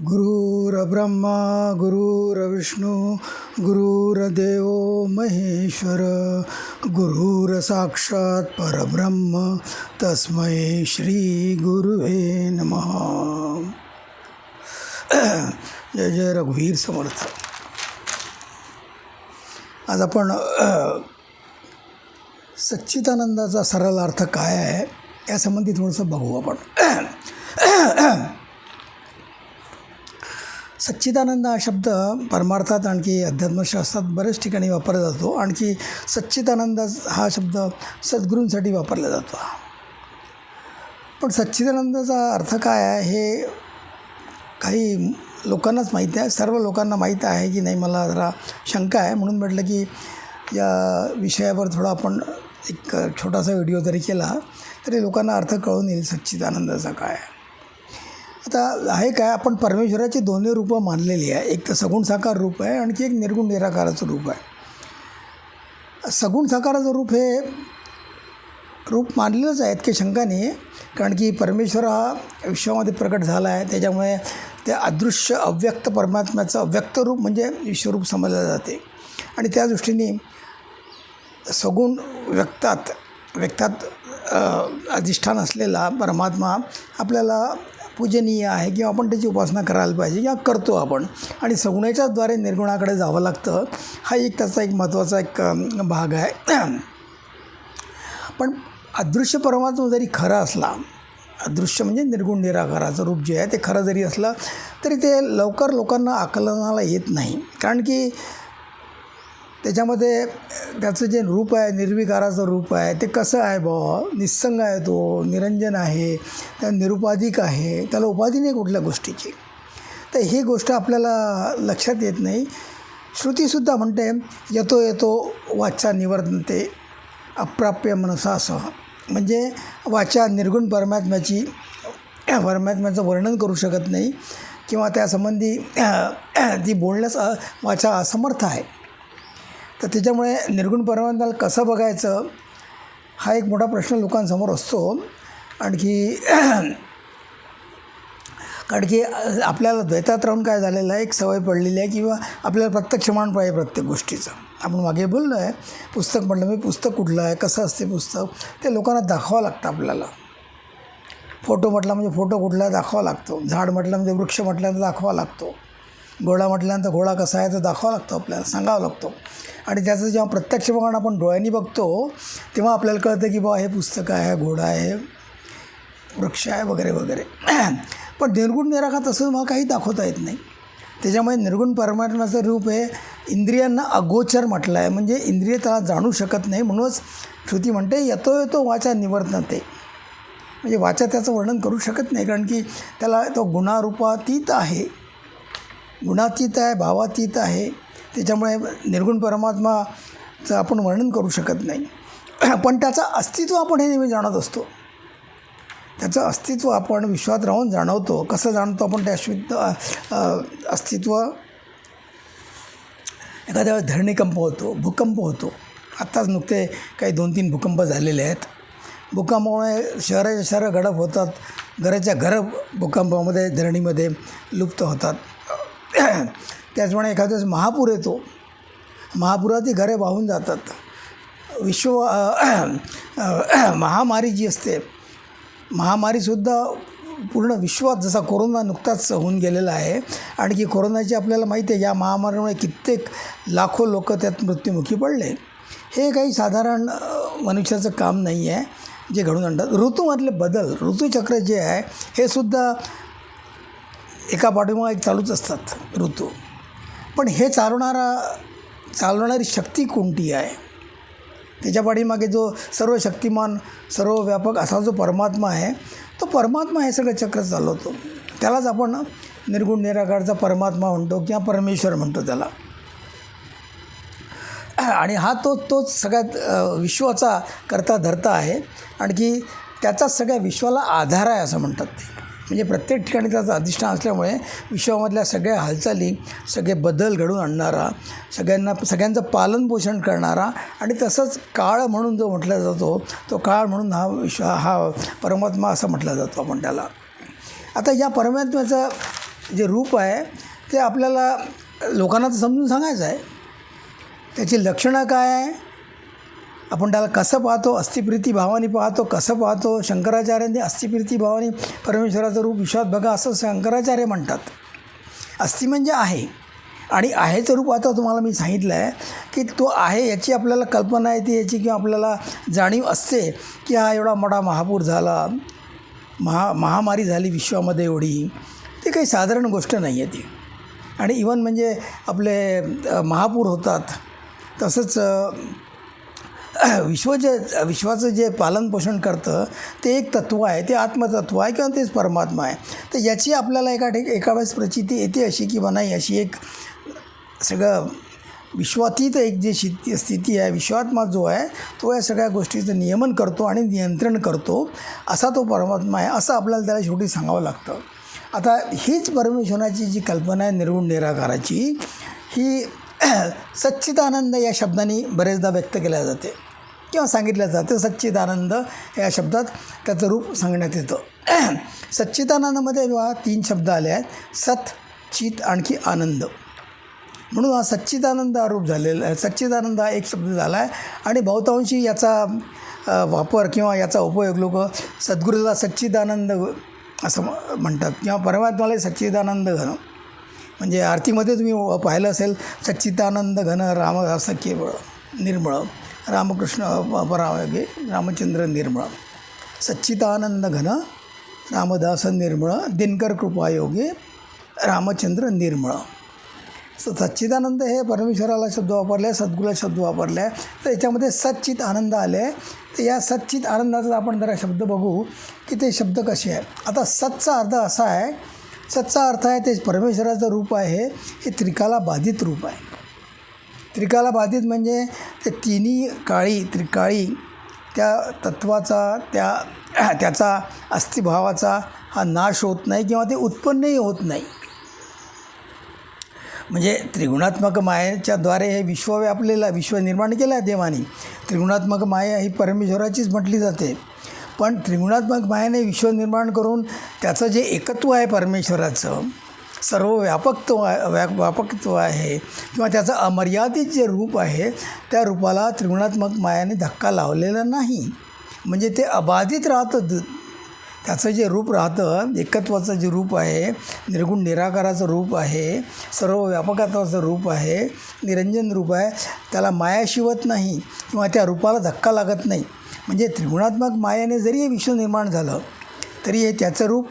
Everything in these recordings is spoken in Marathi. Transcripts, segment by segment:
गुरुर्ब्रह्मा गुरुर्विष्णू गुरुर्देव महेश्वर गुरुर्साक्षात परब्रह्म तस्मै श्री गुरुवे नम. जय जय रघुवीर समर्थ. आज आपण सच्चिदानंदाचा सरळ अर्थ काय आहे यासंबंधी थोडंसं बघू आपण. सच्चिदानंद हा शब्द परमार्थात आणखी अध्यात्मशास्त्रात बऱ्याच ठिकाणी वापरला जातो. आणखी सच्चिदानंद हा शब्द सद्गुरूंसाठी वापरला जातो. पण सच्चिदानंदाचा अर्थ काय आहे हे काही लोकांनाच माहीत आहे. सर्व लोकांना माहीत आहे की नाही मला जरा शंका आहे. म्हणून म्हटलं की या विषयावर थोडा आपण एक छोटासा व्हिडिओ जरी केला तरी लोकांना अर्थ कळून येईल सच्चिदानंदाचा काय आहे. आता आहे काय आपण परमेश्वराची दोन्ही रूपं मानलेली आहे. एक तर सगुण साकार रूप आहे आणखी एक निर्गुण निराकाराचं रूप आहे. सगुण साकाराचं रूप हे रूप मानलेलंच आहे इतके शंका नाही आहे कारण की परमेश्वर हा विश्वामध्ये प्रकट झाला आहे. त्याच्यामुळे ते अदृश्य अव्यक्त परमात्म्याचं अव्यक्त रूप म्हणजे विश्वरूप समजलं जाते. आणि त्या दृष्टीने सगुण व्यक्तात व्यक्तात अधिष्ठान असलेला परमात्मा आपल्याला पूजनीय आहे किंवा आपण त्याची उपासना करायला पाहिजे किंवा करतो आपण. आणि सगुणाच्याद्वारे निर्गुणाकडे जावं लागतं हा एक त्याचा एक महत्त्वाचा एक भाग आहे. पण अदृश्य परमात्मा जरी खरा असला अदृश्य म्हणजे निर्गुण निराकाराचं रूप जे आहे ते खरं जरी असलं तरी ते लवकर लोकांना आकलनाला येत नाही. कारण की त्याच्यामध्ये त्याचं जे रूप आहे निर्विकाराचं रूप आहे ते कसं आहे बुवा? निस्संग आहे तो निरंजन आहे त्या निरुपाधिक आहे त्याला उपाधी नाही कुठल्या गोष्टीची. तर ही गोष्ट आपल्याला लक्षात येत नाही. श्रुतीसुद्धा म्हणते येतो येतो वाचा निवर्तनते अप्राप्य मनसा असं म्हणजे वाचा निर्गुण परमात्म्याची परमात्म्याचं वर्णन करू शकत नाही. किंवा त्यासंबंधी ती बोलण्यास वाचा असमर्थ आहे. तर त्याच्यामुळे निर्गुण परमात्म्याला कसं बघायचं हा एक मोठा प्रश्न लोकांसमोर असतो. आणखी कारण की आपल्याला द्वैतात राहून काय झालेलं आहे एक सवय पडलेली आहे किंवा आपल्याला प्रत्यक्ष मान पाहिजे प्रत्येक गोष्टीचं. आपण मागे बोललो आहे पुस्तक म्हटलं मी पुस्तक कुठलं आहे कसं असते पुस्तक? ते लोकांना दाखवावं लागतं आपल्याला. फोटो म्हटला म्हणजे फोटो कुठला दाखवावा लागतो. झाड म्हटलं म्हणजे वृक्ष म्हटल्यानंतर दाखवावा लागतो. घोडा म्हटल्यानंतर घोडा कसा आहे तो दाखवावा लागतो आपल्याला सांगावा लागतो. आणि त्याचं जेव्हा प्रत्यक्ष बघून आपण डोळ्यांनी बघतो तेव्हा आपल्याला कळतं की बाबा हे पुस्तक आहे घोडा आहे वृक्ष आहे वगैरे वगैरे. पण निर्गुण निराखा तसं मला काही दाखवता येत नाही. त्याच्यामुळे निर्गुण परमात्म्याचं रूप हे इंद्रियांना अगोचर म्हटलं आहे. म्हणजे इंद्रिय त्याला जाणू शकत नाही म्हणूनच श्रुती म्हणते येतो येतो वाचा निवर्तनते. म्हणजे वाचा त्याचं वर्णन करू शकत नाही कारण की त्याला तो गुणारूपातीत आहे. गुणातीत आहे भावातीत आहे. त्याच्यामुळे निर्गुण परमात्माचं आपण वर्णन करू शकत नाही. पण त्याचं अस्तित्व आपण हे नेहमी जाणत असतो. त्याचं अस्तित्व आपण विश्वात राहून जाणवतो. कसं जाणतो आपण त्या अश्वित अस्तित्व? एखाद्या वेळेस धरणीकंप होतो भूकंप होतो. आत्ताच नुकते काही दोन तीन भूकंप झालेले आहेत. भूकंपामुळे शहराच्या शहरं गडप होतात. घराच्या घर भूकंपामध्ये धरणीमध्ये लुप्त होतात. त्याचप्रमाणे एखाद्या वेळेस महापूर येतो. महापुरातही घरे वाहून जातात. विश्व महामारी जी असते महामारीसुद्धा पूर्ण विश्वात जसा कोरोना नुकताच होऊन गेलेला आहे आणि की कोरोनाची आपल्याला माहिती आहे या महामारीमुळे कित्येक लाखो लोक त्यात मृत्युमुखी पडले. हे काही साधारण मनुष्याचं काम नाही आहे जे घडून आणतात. ऋतूमधले बदल ऋतूचक्र जे आहे हे सुद्धा एका पाठीमागं एक चालूच असतात ऋतू. पण हे चालवणारा चालवणारी शक्ती कोणती आहे? त्याच्या पाठीमागे जो सर्व शक्तिमान सर्व व्यापक असा जो परमात्मा आहे तो परमात्मा हे सगळं चक्र चालवतो. त्यालाच आपण निर्गुण निराकारचा परमात्मा म्हणतो किंवा परमेश्वर म्हणतो त्याला. आणि हा तो तोच सगळ्यात विश्वाचा करता धरता आहे. आणखी त्याचाच सगळ्या विश्वाला आधार आहे असं म्हणतात ते. म्हणजे प्रत्येक ठिकाणी त्याचं अधिष्ठान असल्यामुळे विश्वामधल्या सगळ्या हालचाली सगळे बदल घडून आणणारा सगळ्यांना सगळ्यांचं पालनपोषण करणारा आणि तसंच काळ म्हणून जो म्हटला जातो तो काळ म्हणून हा विश्व हा परमात्मा असं म्हटला जातो आपण त्याला. आता या परमात्म्याचं जे रूप आहे ते आपल्याला लोकांना तर समजून सांगायचं आहे. त्याची लक्षणं काय आहे? आपण त्याला कसं पाहतो? अस्थिप्रीती भावाने पाहतो. कसं पाहतो? शंकराचार्यांनी अस्थिप्रीती भावाने परमेश्वराचं रूप विश्वात बघा असं शंकराचार्य म्हणतात. अस्थि म्हणजे आहे. आणि आहेचं रूप आता तुम्हाला मी सांगितलं आहे की तो आहे याची आपल्याला कल्पना येते याची किंवा आपल्याला जाणीव असते की हा एवढा मोठा महापूर झाला. महा महामारी झाली विश्वामध्ये एवढी. ती काही साधारण गोष्ट नाही आहे ती. आणि इवन म्हणजे आपले महापूर होतात. तसंच विश्व जे विश्वाचं जे पालनपोषण करतं ते एक तत्त्व आहे ते आत्मतत्व आहे किंवा तेच परमात्मा आहे. तर याची आपल्याला एका ठिक एका वेळेस प्रचिती येते अशी किंवा नाही अशी एक सगळं विश्वातीत एक जी स्थिती स्थिती आहे विश्वात्मा जो आहे तो या सगळ्या गोष्टीचं नियमन करतो आणि नियंत्रण करतो असा तो परमात्मा आहे असं आपल्याला त्याला शेवटी सांगावं लागतं. आता हीच परमेश्वराची जी कल्पना आहे निर्गुण निराकाराची ही सच्चिदानंद या शब्दाने बरेचदा व्यक्त केल्या जाते. किंवा सांगितलं जातं सच्चिदानंद या शब्दात त्याचं रूप सांगण्यात येतं. सच्चिदानंदमध्ये तीन शब्द आले आहेत सत चित आणखी आनंद. म्हणून हा सच्चिदानंद रूप झालेला आहे सच्चिदानंद हा एक शब्द झाला आहे. आणि बहुतांशी याचा वापर किंवा याचा उपयोग लोक सद्गुरूला सच्चिदानंद असं म्हणतात. किंवा परमात्माला सच्चिदानंद घन. म्हणजे आरतीमध्ये तुम्ही पाहिलं असेल सच्चिदानंद घन राम असं केवळ निर्मळ. रामकृष्ण प- ರಾಮಚಂದ್ರ रामचंद्र निर्मळ ಘನ ರಾಮದಾಸ रामदास ದಿನಕರ್ दिनकर कृपायोगे रामचंद्र निर्मळ. सच्चिदानंद हे परमेश्वराला शब्द वापरले सद्गुला शब्द वापरले आहे तर याच्यामध्ये सच्चित आनंद आले. तर या सच्चित आनंदाचा आपण जरा शब्द बघू की ते शब्द कसे आहे आता सतचा अर्थ असा आहे सतचा अर्थ आहे ते परमेश्वराचं रूप आहे हे त्रिकाला बाधित रूप आहे. त्रिकाला बाधित म्हणजे ते तिन्ही काळी त्रिकाळी त्या तत्वाचा त्या त्याचा अस्थिभावाचा हा नाश होत नाही किंवा ते उत्पन्नही होत नाही. म्हणजे त्रिगुणात्मक मायेच्याद्वारे हे विश्व व्यापलेलं विश्व निर्माण केलं आहे देवाने. त्रिगुणात्मक माया ही परमेश्वराचीच म्हटली जाते. पण त्रिगुणात्मक मायाने विश्व निर्माण करून त्याचं जे एकत्व आहे परमेश्वराचं सर्व व्यापकत्व व्या व्यापकत्व आहे. किंवा त्याचं अमर्यादित जे रूप आहे त्या रूपाला त्रिगुणात्मक मायाने धक्का लावलेला नाही. म्हणजे ते अबाधित राहतं. त्याचं जे रूप राहतं एकत्वाचं जे रूप आहे निर्गुण निराकाराचं रूप आहे सर्व व्यापकत्वाचं रूप आहे निरंजन रूप आहे त्याला माया शिवत नाही किंवा त्या रूपाला धक्का लागत नाही. म्हणजे त्रिगुणात्मक मायाने जरी हे विश्व निर्माण झालं तरी हे त्याचं रूप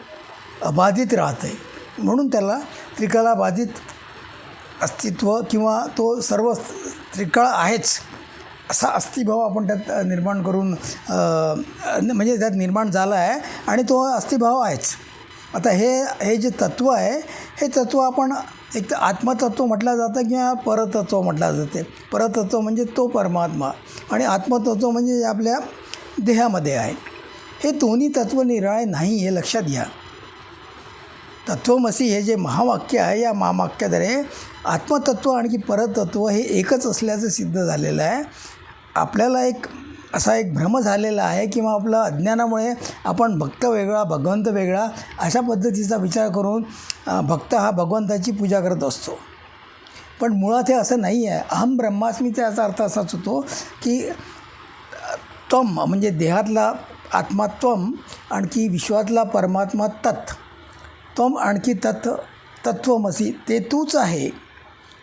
अबाधित राहतं आहे म्हणून त्याला त्रिकलाबाधित अस्तित्व किंवा तो सर्व त्रिकाळ आहेच असा अस्थिभाव आपण त्यात निर्माण करून म्हणजे त्यात निर्माण झाला आहे आणि तो अस्थिभाव आहेच. आता हे हे जे तत्त्व आहे हे तत्त्व आपण एक तर आत्मतत्व म्हटलं जातं किंवा परतत्व म्हटलं जाते. परतत्व म्हणजे तो परमात्मा आणि आत्मतत्व म्हणजे आपल्या देहामध्ये आहे. हे दोन्ही तत्त्व निराळे नाही हे लक्षात घ्या. तत्वमसी हे जे महावाक्य आहे या महावाक्याद्वारे आत्मतत्व आणखी परतत्व हे एकच असल्याचं सिद्ध झालेलं आहे. आपल्याला एक असा एक भ्रम झालेला आहे किंवा आपला अज्ञानामुळे आपण भक्त वेगळा भगवंत वेगळा अशा पद्धतीचा विचार करून भक्त हा भगवंताची पूजा करत असतो. पण मुळात हे असं नाही आहे. अहम ब्रह्मास्मीचा याचा अर्थ असाच होतो की त्वम म्हणजे देहातला आत्मात्वम आणखी विश्वातला परमात्मा तत्. त्वम आणखी तत् तत्वमसी ते तूच आहे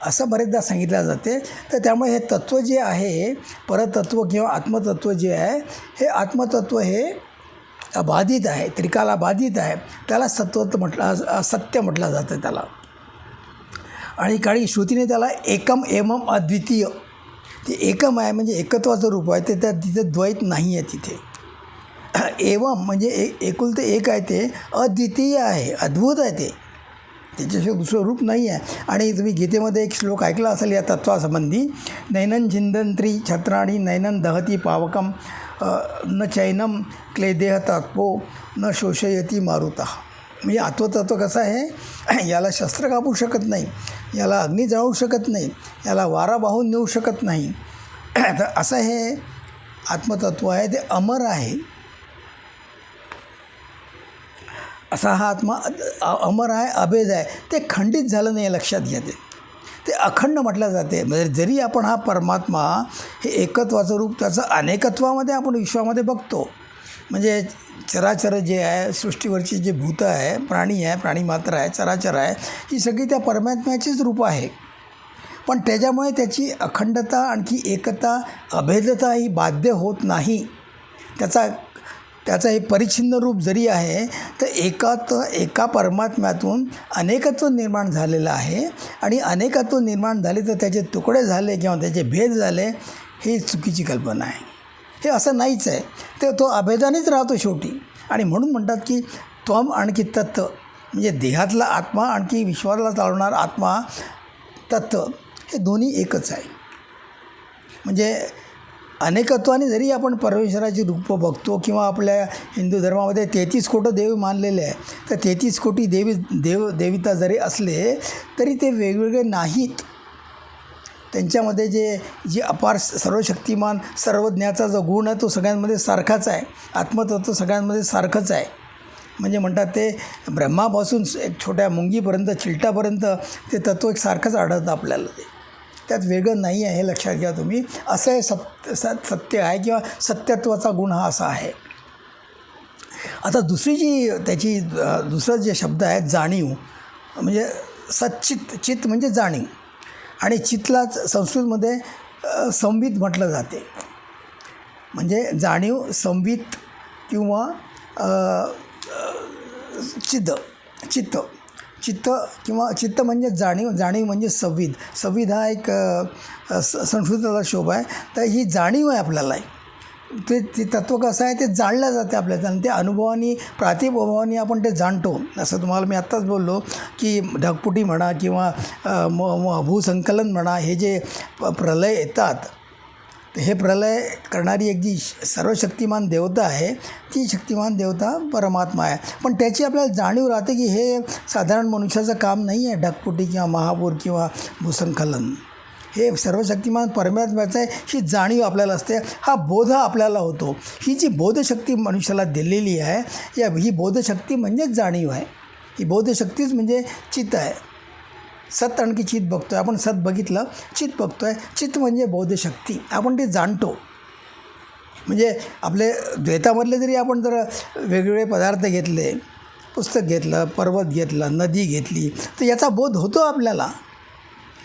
असं बरेचदा सांगितलं जाते. तर त्यामुळे हे तत्त्व जे आहे परतत्व किंवा आत्मतत्व जे आहे हे आत्मतत्व हे बाधित आहे त्रिकाला बाधित आहे. त्याला सत्वत म्हटलं सत्य म्हटलं जातं त्याला. आणि काही श्रुतीने त्याला एकम एमम अद्वितीय. ते एकम आहे म्हणजे एकत्वाचं रूप आहे ते त्या तिथे द्वैत नाही आहे तिथे. एवम म्हणजे ए एकुलते एक आहे ते अद्वितीय आहे अद्भुत आहे ते. त्याच्याशिवाय दुसरं रूप नाही आहे. आणि तुम्ही गीतेमध्ये एक श्लोक ऐकला असेल या तत्वासंबंधी नैनन छिंदंत्री छत्राणी नैनन दहती पावकम न चैनम क्लेदेह तत्पो न शोषयती मारुता. म्हणजे आत्मतत्व कसं आहे? याला शस्त्र कापू शकत नाही याला अग्नी जाळू शकत नाही याला वारा वाहून नेऊ शकत नाही. तर असं हे आत्मतत्व आहे ते अमर आहे. असा हा आत्मा अमर आहे अभेद आहे ते खंडित झालं नाही लक्षात घ्या ते ते अखंड म्हटलं जाते. म्हणजे जरी आपण हा परमात्मा हे एकत्वाचं रूप त्याचं अनेकत्वामध्ये आपण विश्वामध्ये बघतो. म्हणजे चराचर जे आहे सृष्टीवरची जे भूतं आहे प्राणी आहे प्राणी मात्र आहे चराचर आहे ही सगळी त्या परमात्म्याचीच रूपं आहे. पण त्याच्यामुळे त्याची अखंडता आणखी एकता अभेदता ही बाध्य होत नाही. त्याचा त्याचं हे परिच्छिन्न रूप जरी आहे तर एकात एका परमात्म्यातून अनेकत्व निर्माण झालेलं आहे. आणि अनेकत्व निर्माण झाले तर त्याचे तुकडे झाले किंवा त्याचे भेद झाले ही चुकीची कल्पना आहे. हे असं नाहीच आहे. तर तो अभेदानेच राहतो शेवटी. आणि म्हणून म्हणतात की त्वम आणखी तत्व म्हणजे देहातला आत्मा आणखी विश्वाला चालवणार आत्मा तत्व हे दोन्ही एकच आहे. म्हणजे अनेकत्वाने जरी आपण परमेश्वराची रूपं बघतो किंवा आपल्या हिंदू धर्मामध्ये तेहतीस कोटं देव मानलेले आहे तर तेहतीस कोटी देवी देव देविता जरी असले तरी ते वेगवेगळे नाहीत. त्यांच्यामध्ये जे जी अपार सर्वशक्तिमान सर्वज्ञाचा जो गुण आहे तो सगळ्यांमध्ये सारखाच आहे. आत्मतत्व सगळ्यांमध्ये सारखंच आहे. म्हणजे म्हणतात ते ब्रह्मापासून एक छोट्या मुंगीपर्यंत चिलटापर्यंत ते तत्व एक सारखंच आढळतं आपल्याला. ते त्यात वेगळं नाही आहे हे लक्षात घ्या तुम्ही. असं हे सत्य सत सत्य आहे किंवा सत्यत्वाचा गुण हा असा आहे. आता दुसरी जी त्याची दुसरं जे शब्द आहे जाणीव म्हणजे सच्चित चित म्हणजे जाणीव. आणि चितलाच संस्कृतमध्ये संवित म्हटलं जाते. म्हणजे जाणीव संवित किंवा चिद चित्त चित्त किंवा चित्त म्हणजे जाणीव जाणीव म्हणजे संविध संविध हा एक संस्कृतीचा स- संस्कृताचा शोभ आहे. तर ही जाणीव आहे आपल्याला. ते ते तत्त्व कसं आहे ते जाणलं जाते आपल्याला आणि ते अनुभवानी प्रातिभावानी आपण ते जाणतो. असं तुम्हाला मी आत्ताच बोललो की ढगपुटी म्हणा किंवा म म भूसंकलन म्हणा हे जे प- प्रलय येतात हे प्रलय करणारी एक जी सर्वशक्तिमान देवता आहे ती शक्तिमान देवता परमात्मा आहे. पण त्याची आपल्याला जाणीव राहते की हे साधारण मनुष्याचं काम नाही आहे ढगपुटी किंवा महापूर किंवा भूसंकलन. हे सर्वशक्तिमान परमात्म्याचं आहे ही जाणीव आपल्याला असते. हा बोध आपल्याला होतो. ही जी बोधशक्ती मनुष्याला दिलेली आहे या ही बोधशक्ती म्हणजेच जाणीव आहे. ही बोधशक्तीच म्हणजे चित्त आहे. सत आणखी चित बघतो आहे आपण सत बघितलं चित बघतो आहे चित म्हणजे बोधशक्ती. आपण ते जाणतो. म्हणजे आपले द्वैतामधले जरी आपण जर वेगवेगळे पदार्थ घेतले पुस्तक घेतलं पर्वत घेतलं नदी घेतली तर याचा बोध होतो आपल्याला.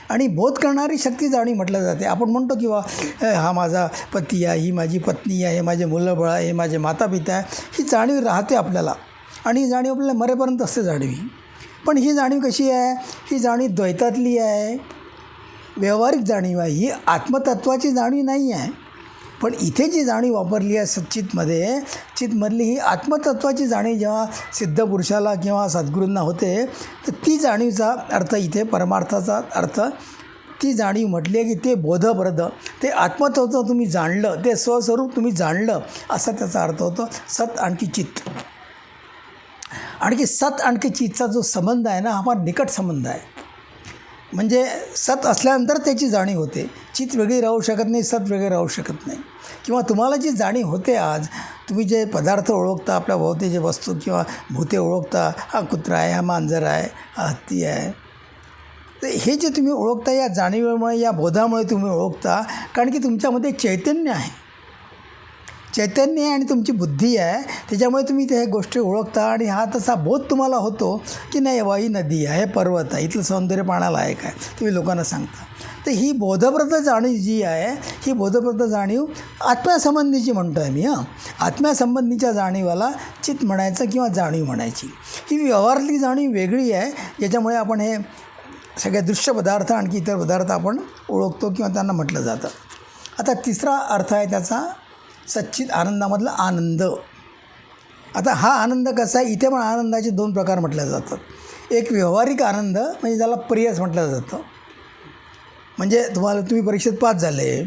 आणि बोध करणारी शक्ती जाणीव म्हटलं जाते. आपण म्हणतो किंवा हा माझा पती आहे ही माझी पत्नी आहे हे माझे मुलं आहे हे माझे माता पिता आहे. ही जाणीव राहते आपल्याला. आणि ही जाणीव आपल्याला मरेपर्यंत असते जाणीव. ही पण ही जाणीव कशी आहे? ही जाणीव द्वैतातली आहे. व्यावहारिक जाणीव आहे. ही आत्मतत्वाची जाणीव नाही आहे. पण इथे जी जाणीव वापरली आहे सच्चितमध्ये चितमधली ही आत्मतत्वाची जाणीव जेव्हा सिद्ध पुरुषाला किंवा सद्गुरूंना होते तर ती जाणीवचा अर्थ इथे परमार्थाचा अर्थ ती जाणीव म्हटली आहे की ते बोधप्रद ते आत्मतत्व तुम्ही जाणलं ते स्वस्वरूप तुम्ही जाणलं असा त्याचा अर्थ होतो सत आणखी चित्त. आणखी सत आणखी चितचा जो संबंध आहे ना हा फार निकट संबंध आहे. म्हणजे सत असल्यानंतर त्याची जाणीव होते. चित वेगळी राहू शकत नाही सत वेगळी राहू शकत नाही. किंवा तुम्हाला जी जाणीव होते आज तुम्ही जे पदार्थ ओळखता आपल्या भोवती जे वस्तू किंवा भूते ओळखता हा कुत्रा आहे हा मांजर आहे हा हत्ती आहे. तर हे जे तुम्ही ओळखता या जाणीवेमुळे या बोधामुळे तुम्ही ओळखता कारण की तुमच्यामध्ये चैतन्य आहे. चैतन्य आहे आणि तुमची बुद्धी आहे त्याच्यामुळे तुम्ही त्या गोष्टी ओळखता आणि हा तसा बोध तुम्हाला होतो की नाही बाबा ही नदी आहे हे पर्वत आहे इथलं सौंदर्य पाण्याला आहे काय तुम्ही लोकांना सांगता. तर ही बोधप्रद जाणीव जी आहे ही बोधप्रद जाणीव आत्म्यासंबंधीची म्हणतो आहे मी हां. आत्म्यासंबंधीच्या जाणीवाला चित म्हणायचं किंवा जाणीव म्हणायची. ही व्यवहारातली जाणीव वेगळी आहे ज्याच्यामुळे आपण हे सगळे दृश्य पदार्थ आणखी इतर पदार्थ आपण ओळखतो किंवा त्यांना म्हटलं जातं. आता तिसरा अर्थ आहे त्याचा सच्चित आनंदामधला आनंद. आता हा आनंद कसा आहे? इथे पण आनंदाचे दोन प्रकार म्हटले जातात. एक व्यावहारिक आनंद म्हणजे ज्याला प्रियस म्हटलं जातं. म्हणजे तुम्हाला तुम्ही परीक्षेत पास झाले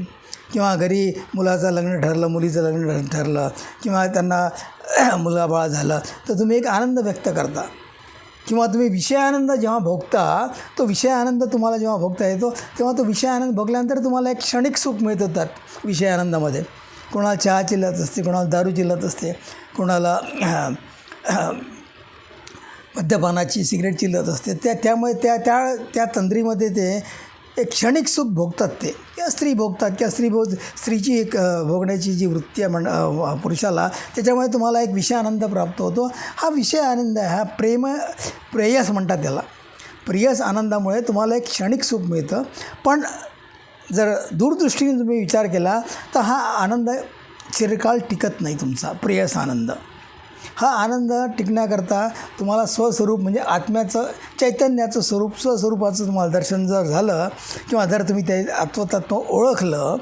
किंवा घरी मुलाचं लग्न ठरलं मुलीचं लग्न ठरलं किंवा त्यांना मुलाबाळ झालं तर तुम्ही एक आनंद व्यक्त करता. किंवा तुम्ही विषय आनंद जेव्हा भोगता तो विषय आनंद तुम्हाला जेव्हा भोगता येतो तेव्हा तो विषय आनंद भोगल्यानंतर तुम्हाला एक क्षणिक सुख मिळत होतात विषय आनंदामध्ये. कोणाला चहा चिल्लत असते कोणाला दारू चिल्लत असते कोणाला मद्यपानाची सिगरेटची लत असते. त्या त्यामुळे त्या त्या त्या तंद्रीमध्ये ते एक क्षणिक सुख भोगतात ते. किंवा स्त्री भोगतात किंवा स्त्री भोग स्त्रीची एक भोगण्याची जी वृत्ती आहे म्हण पुरुषाला त्याच्यामुळे तुम्हाला एक विषय आनंद प्राप्त होतो. हा विषय आनंद आहे हा प्रेम प्रेयस म्हणतात त्याला. प्रियस आनंदामुळे तुम्हाला एक क्षणिक सुख मिळतं. पण जर दूरदृष्टीने तुम्ही विचार केला तर हा आनंद चिरकाळ टिकत नाही तुमचा प्रेयस आनंद. हा आनंद टिकण्याकरता तुम्हाला स्वस्वरूप म्हणजे आत्म्याचं चैतन्याचं स्वरूप स्वस्वरूपाचं तुम्हाला दर्शन जर झालं किंवा जर तुम्ही ते आत्मतत्व ओळखलं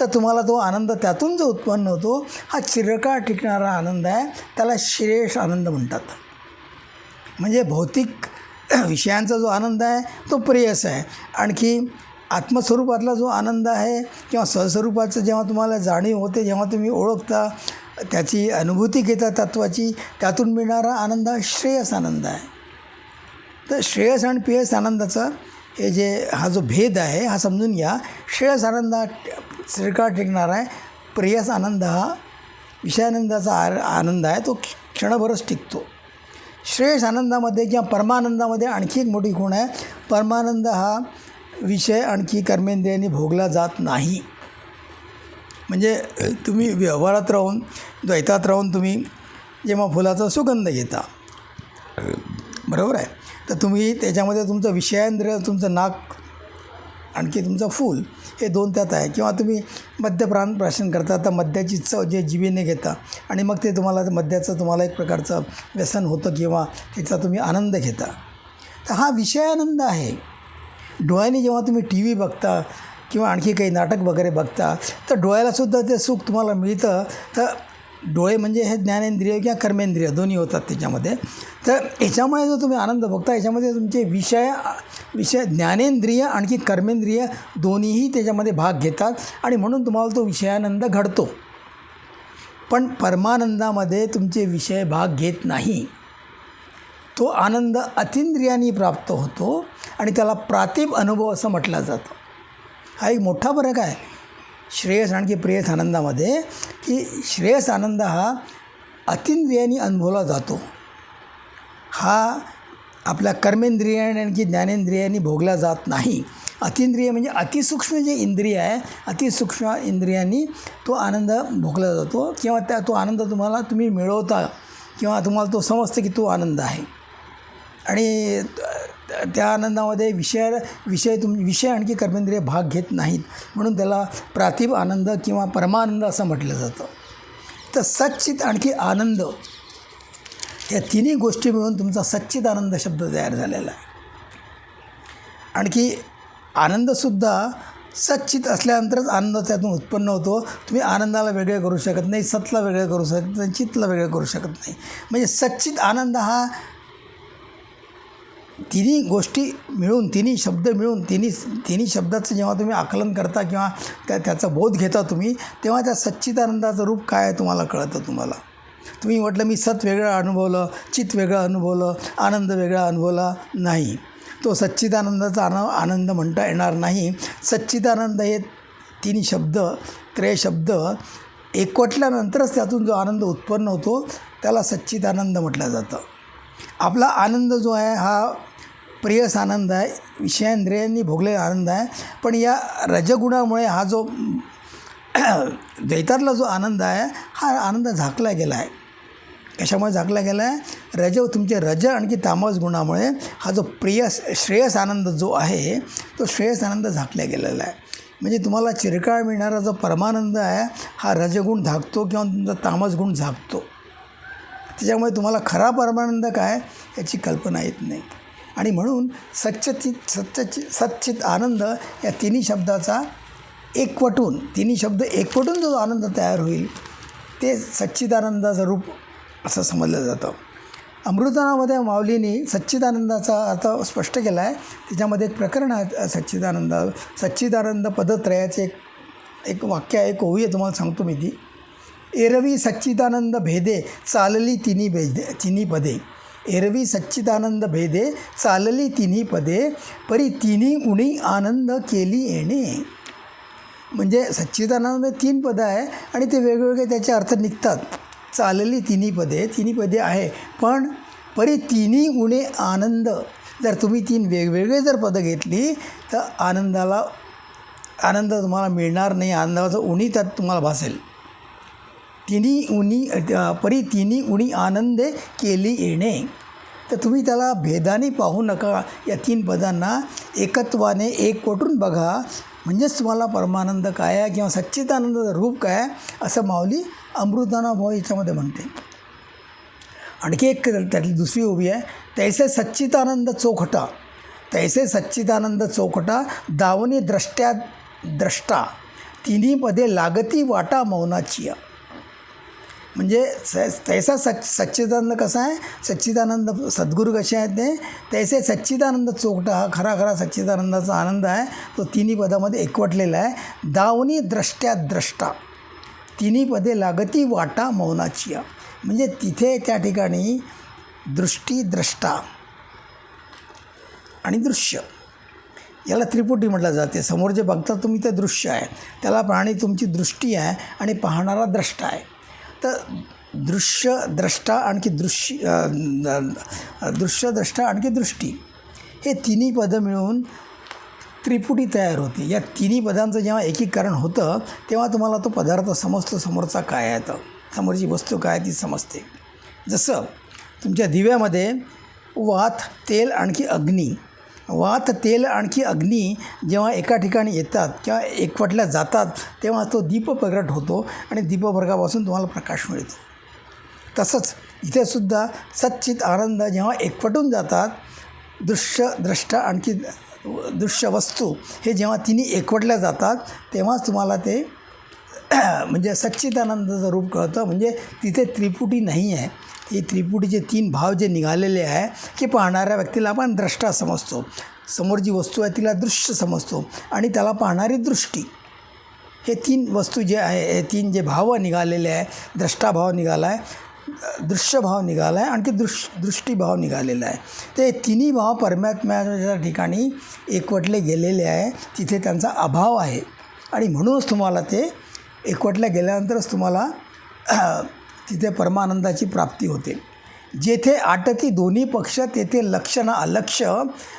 तर तुम्हाला तो आनंद त्यातून जो उत्पन्न होतो हा चिरकाळ टिकणारा आनंद आहे त्याला श्रेष्ठ आनंद म्हणतात. म्हणजे भौतिक विषयांचा जो आनंद आहे तो प्रेयस आहे. आणखी आत्मस्वरूपातला जो आनंद आहे किंवा सहस्वरूपाचं जेव्हा तुम्हाला जाणीव होते जेव्हा तुम्ही ओळखता त्याची अनुभूती घेता तत्वाची त्यातून मिळणारा आनंद हा श्रेयस आनंद आहे. तर श्रेयस आणि प्रेयस आनंदाचा हे जे हा जो भेद आहे हा समजून घ्या. श्रेयस आनंद हा श्रीकाळ टिकणार आहे. प्रेयस आनंद हा विषयानंदाचा आर आनंद आहे. तो क्षणभरच टिकतो. श्रेयस आनंदामध्ये किंवा परमानंदामध्ये आणखी एक मोठी खूण आहे. परमानंद हा विषय आणखी कर्मेंद्रियांनी भोगला जात नाही. म्हणजे तुम्ही व्यवहारात राहून द्वैतात राहून तुम्ही जेव्हा फुलाचा सुगंध घेता. बरोबर आहे? तर तुम्ही त्याच्यामध्ये तुमचं विषयांद्र तुमचं नाक आणखी तुमचं फूल हे दोन त्यात आहे. किंवा तुम्ही मद्यप्राण प्राशन करता तर मद्याची चव जे जीवेने घेता आणि मग ते तुम्हाला मद्याचं तुम्हाला एक प्रकारचं व्यसन होतं किंवा त्याचा तुम्ही आनंद घेता. तर हा विषयानंद आहे. डोळ्याने जेव्हा तुम्ही टी व्ही बघता किंवा आणखी काही नाटक वगैरे बघता तर डोळ्यालासुद्धा ते सुख तुम्हाला मिळतं. तर डोळे म्हणजे हे ज्ञानेंद्रिय किंवा कर्मेंद्रिय दोन्ही होतात त्याच्यामध्ये. तर याच्यामुळे जो तुम्ही आनंद बघता याच्यामध्ये तुमचे विषय विषय ज्ञानेंद्रिय आणखी कर्मेंद्रिय दोन्हीही त्याच्यामध्ये भाग घेतात आणि म्हणून तुम्हाला तो विषयानंद घडतो. पण परमानंदामध्ये तुमचे विषय भाग घेत नाही. तो आनंद अतिंद्रियानी प्राप्त होतो आणि त्याला प्रातिभ अनुभव असं म्हटलं जातं. हा एक मोठा फरक आहे. श्रेयस आणखी प्रेयस आनंदामध्ये की श्रेयस आनंद हा अतिंद्रियानी अनुभवला जातो. हा आपल्या कर्मेंद्रियाने आणखी ज्ञानेंद्रियांनी भोगला जात नाही. अतिंद्रिय म्हणजे अतिसूक्ष्म जे इंद्रिय आहे अतिसूक्ष्म इंद्रियांनी तो आनंद भोगला जातो. किंवा त्या तो आनंद तुम्हाला तुम्ही मिळवता किंवा तुम्हाला तो समजतं की तो आनंद आहे. आणि त्या आनंदामध्ये विषय विषय तुम विषय आणखी कर्मेंद्रिय भाग घेत नाहीत. म्हणून त्याला प्रातिभ आनंद किंवा परमानंद असं म्हटलं जातं. तर सच्चित आणखी आनंद या तिन्ही गोष्टी मिळून तुमचा सच्चित आनंद शब्द तयार झालेला आहे. आणखी आनंदसुद्धा सच्चित असल्यानंतरच आनंद त्यातून उत्पन्न होतो. तुम्ही आनंदाला वेगळे करू शकत नाही सतला वेगळे करू शकत नाही चितला वेगळं करू शकत नाही. म्हणजे सच्चित आनंद हा तिन्ही गोष्टी मिळून तिन्ही शब्द मिळून तिन्ही तिन्ही शब्दाचं जेव्हा तुम्ही आकलन करता किंवा त्या त्याचा बोध घेता तुम्ही तेव्हा त्या सच्चिदानंदाचं रूप काय आहे तुम्हाला कळतं तुम्हाला? तुम्ही म्हटलं मी सत वेगळं अनुभवलं चित वेगळं अनुभवलं आनंद वेगळा अनुभवला नाही. तो सच्चिदानंदाचा आन आनंद म्हणता येणार नाही. सच्चिदानंद हे तिन्ही शब्द त्रय शब्द एकवटल्यानंतरच त्यातून जो आनंद उत्पन्न होतो त्याला सच्चिदानंद म्हटलं जातं. आपला आनंद जो आहे हा प्रियस आनंद आहे विषयांद्रियांनी भोगलेला आनंद आहे. पण या रजगुणामुळे हा जो द्वैतातला जो आनंद आहे हा आनंद झाकला गेला आहे. कशामुळे झाकला गेला आहे? रज तुमचे रज आणखी तामस गुणामुळे हा जो प्रियस श्रेयस आनंद जो आहे तो श्रेयस आनंद झाकला गेलेला आहे. म्हणजे तुम्हाला चिरकाळ मिळणारा जो परमानंद आहे हा रजगुण झाकतो किंवा तुमचा तामस गुण झाकतो. त्याच्यामुळे तुम्हाला खरा परमानंद काय? याची कल्पना येत नाही. आणि म्हणून सच्चचित सच्चचित सच्चित आनंद या तिन्ही शब्दाचा एकवटून तिन्ही शब्द एकवटून जो आनंद तयार होईल ते सच्चिदानंदाचं रूप असं समजलं जातं. अमृतानामध्ये माऊलीने सच्चिदानंदाचा अर्थ स्पष्ट केला आहे. त्याच्यामध्ये एक प्रकरण आहे सच्चिदानंद सच्चिदानंद पदत्रयाचे एक एक वाक्य आहे एक ओवी आहे तुम्हाला सांगतो मी ती. एरवी सच्चिदानंद भेदे चालली तिन्ही भेदे तिन्ही पदे. एरवी सच्चिदानंद भेदे चालली तिन्ही पदे परी तिन्ही उणी आनंद केली येणे. म्हणजे सच्चिदानंद तीन पदं आहे आणि ते वेगवेगळे त्याचे अर्थ निघतात. चालली तिन्ही पदे तिन्ही पदे आहे पण परी तिन्ही उणे आनंद. जर तुम्ही तीन वेगवेगळे जर पदं घेतली तर आनंदाला आनंद तुम्हाला मिळणार नाही. आनंदाचं उणी त्यात तुम्हाला भासेल. तिन्ही उनी परी तिन्ही उणी आनंदे केली येणे. तर तुम्ही त्याला भेदाने पाहू नका. या तीन पदांना एकत्वाने एक कोटून बघा. म्हणजेच तुम्हाला परमानंद काय आहे किंवा सच्चिदानंदाचं रूप काय असं माऊली भाऊ याच्यामध्ये म्हणते. आणखी एक त्यातली दुसरी उभी आहे. तैसे सच्चिदानंद चोखटा. तैसे सच्चिदानंद चोखटा दावणी द्रष्ट्या द्रष्टा. तिन्ही पदे लागती वाटा मौनाची म्हणजे स तैसा सच सच्चिदानंद कसा आहे? सच्चिदानंद सद्गुरू कसे आहेत ते? तैसे सच्चिदानंद चोखटा हा खरा खरा सच्चिदानंदाचा आनंद आहे. तो तिन्ही पदामध्ये एकवटलेला आहे. दावणी द्रष्ट्या द्रष्टा. तिन्ही पदे लागती वाटा मौनाची. म्हणजे तिथे त्या ठिकाणी दृष्टी द्रष्टा आणि दृश्य. याला त्रिपुटी म्हटलं जाते. समोर जे बघता तुम्ही ते दृश्य आहे. त्याला प्राणी तुमची दृष्टी आहे आणि पाहणारा द्रष्टा आहे. तर दृश्य द्रष्टा आणखी दृश्य दृश्यद्रष्टा दृश्य द्रष्टा आणखी दृष्टी. हे तिन्ही पदं मिळून त्रिपुटी तयार होते. या तिन्ही पदांचं जेव्हा एकीकरण होतं तेव्हा तुम्हाला तो पदार्थ समजतो समोरचा काय आहे तर समोरची वस्तू काय आहे ती समजते. जसं तुमच्या दिव्यामध्ये वात तेल आणखी अग्नी वात तेल आणखी अग्नी जेव्हा एका ठिकाणी येतात किंवा एकवटल्या जातात तेव्हा तो दीप प्रगट होतो आणि दीपवर्गापासून तुम्हाला प्रकाश मिळतो. तसंच इथेसुद्धा सच्चित आनंद जेव्हा एकवटून जातात दृश्य द्रष्टा आणखी दृश्य वस्तू हे जेव्हा तिन्ही एकवटल्या जातात तेव्हाच तुम्हाला ते म्हणजे सच्चिदानंदाचं रूप कळतं. म्हणजे तिथे त्रिपुटी नाही आहे. हे त्रिपुटीचे तीन भाव जे निघालेले आहे की पाहणाऱ्या व्यक्तीला आपण द्रष्टा समजतो. समोर जी वस्तू आहे तिला दृश्य समजतो आणि त्याला पाहणारी दृष्टी. हे तीन वस्तू जे आहे हे तीन जे भाव निघालेले आहे द्रष्टाभाव निघाला आहे दृश्यभाव निघाला आहे आणखी दृश दृष्टीभाव निघालेला आहे. ते तिन्ही भाव परमात्म्याच्या ठिकाणी एकवटले गेलेले आहे तिथे त्यांचा अभाव आहे. आणि म्हणूनच तुम्हाला ते एकवटल्या गेल्यानंतरच तुम्हाला तिथे परमानंदाची प्राप्ती होते. जेथे आटती दोन्ही पक्ष तेथे लक्ष ना अलक्ष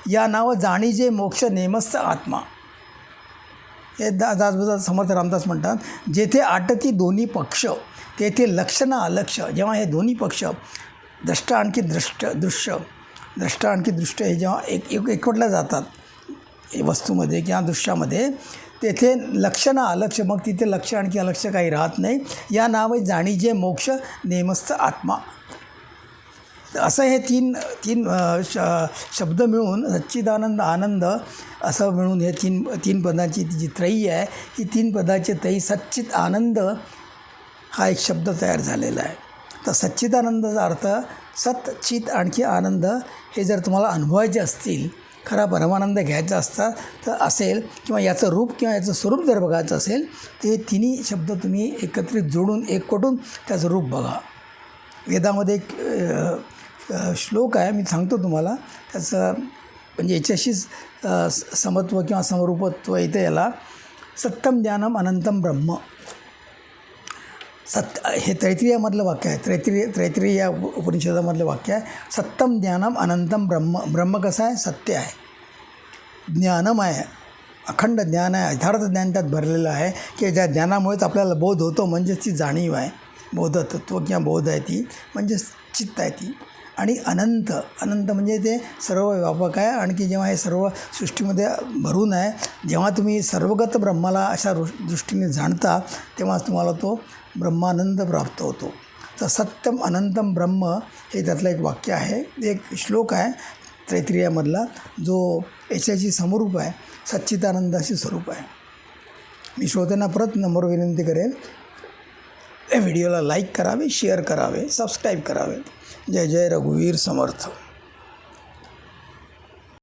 या नाव जाणीजे मोक्ष नेमस्त आत्मा. हे दा दासबोधा समर्थ रामदास म्हणतात जेथे आटती दोन्ही पक्ष तेथे लक्ष ना अलक्ष जेव्हा हे दोन्ही पक्ष द्रष्टा आणखी दृष्ट दृश्य द्रष्टा आणखी दृष्ट हे जेव्हा एक एक एकवटल्या जातात हे वस्तूमध्ये किंवा दृश्यामध्ये तेथे लक्षणं अलक्ष मग तिथे लक्ष आणखी अलक्ष काही राहत नाही. या नावे जाणीजे मोक्ष नेमस्थ आत्मा. असं हे तीन तीन श शब्द मिळून सच्चिदानंद आनंद असं मिळून हे तीन तीन पदांची जी त्रयी आहे ही तीन पदाची त्रयी सच्चित आनंद हा एक शब्द तयार झालेला आहे. तर सच्चिदानंदाचा अर्थ सत चित आणखी आनंद हे जर तुम्हाला अनुभवायचे असतील खरा परमानंद घ्यायचा असता तर असेल किंवा याचं रूप किंवा याचं स्वरूप जर बघायचं असेल ते तिन्ही शब्द तुम्ही एकत्रित जोडून एक त्याचं रूप बघा. वेदामध्ये एक श्लोक आहे मी सांगतो तुम्हाला. त्याचं म्हणजे याच्याशीच समत्व किंवा समरूपत्व येतं याला. सत्तम ज्ञानम अनंतम ब्रह्म. सत् हे तैत्रियामधलं वाक्य आहे. त्रैत्रिय त्रैत्रिय या उपनिषदामधलं वाक्य आहे. सत्यम ज्ञानम अनंतम ब्रह्म ब्रह्म कसं आहे? सत्य आहे. ज्ञानम आहे. अखंड ज्ञान आहे. यथार्थ ज्ञान त्यात भरलेलं आहे की ज्या ज्ञानामुळेच आपल्याला बोध होतो म्हणजेच ती जाणीव आहे. बोधतत्व किंवा बोध आहे ती म्हणजेच चित्त आहे ती. आणि अनंत अनंत म्हणजे ते सर्व व्यापक आहे. आणखी जेव्हा हे सर्व सृष्टीमध्ये भरून आहे जेव्हा तुम्ही सर्वगत ब्रह्माला अशा दृष्टीने जाणता तेव्हाच तुम्हाला तो ब्रह्मानंद प्राप्त होतो. तर सत्यम अनंतम ब्रह्म हे त्यातलं एक वाक्य आहे. एक श्लोक आहे तैत्रियामधला जो याच्याशी समरूप आहे सच्चिदानंदाशी स्वरूप आहे. मी श्रोत्यांना परत नंबर विनंती करेन या व्हिडिओला लाईक करावे शेअर करावे सबस्क्राईब करावे. जय जय रघुवीर समर्थ.